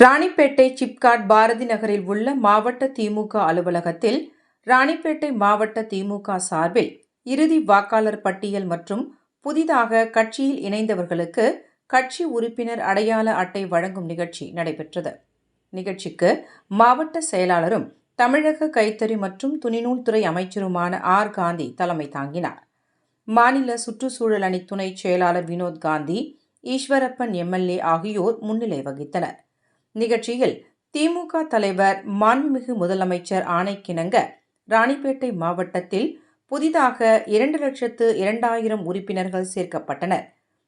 ராணிப்பேட்டை சிப்காட் பாரதி நகரில் உள்ள மாவட்ட திமுக அலுவலகத்தில் ராணிப்பேட்டை மாவட்ட திமுக சார்பில் இறுதி வாக்காளர் பட்டியல் மற்றும் புதிதாக கட்சியில் இணைந்தவர்களுக்கு கட்சி உறுப்பினர் அடையாள அட்டை வழங்கும் நிகழ்ச்சி நடைபெற்றது. நிகழ்ச்சிக்கு மாவட்ட செயலாளரும் தமிழக கைத்தறி மற்றும் துணிநூல்துறை அமைச்சருமான ஆர். காந்தி தலைமை தாங்கினார். மாநில சுற்றுச்சூழல் அணி துணை செயலாளர் வினோத் காந்தி ஈஸ்வரப்பன் எம்எல்ஏ ஆகியோர் முன்னிலை வகித்தனர். நிகழ்ச்சியில் திமுக தலைவர் மாண்புமிகு முதலமைச்சர் ஆணைக்கிணங்க ராணிப்பேட்டை மாவட்டத்தில் புதிதாக இரண்டு லட்சத்து இரண்டாயிரம் உறுப்பினர்கள் சேர்க்கப்பட்டனர்.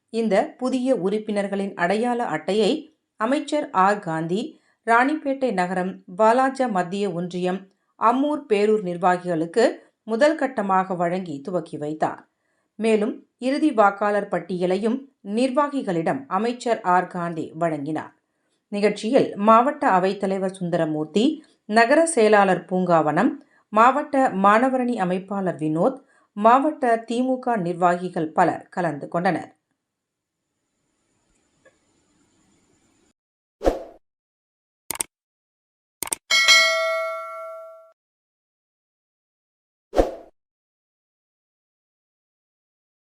இந்த புதிய உறுப்பினர்களின் அடையாள அட்டையை அமைச்சர் ஆர். காந்தி ராணிப்பேட்டை நகரம் வாலாஜா மத்திய ஒன்றியம் அம்மூர் பேரூர் நிர்வாகிகளுக்கு முதல் கட்டமாக வழங்கி துவக்கி வைத்தார். மேலும் இறுதி வாக்காளர் பட்டியலையும் நிர்வாகிகளிடம் அமைச்சர் ஆர். காந்தி வழங்கினார். நிகழ்ச்சியில் மாவட்ட அவைத்தலைவர் சுந்தரமூர்த்தி நகர செயலாளர் பூங்காவனம் மாவட்ட மாணவரணி அமைப்பாளர் வினோத் மாவட்ட திமுக நிர்வாகிகள் பலர் கலந்து கொண்டனர்.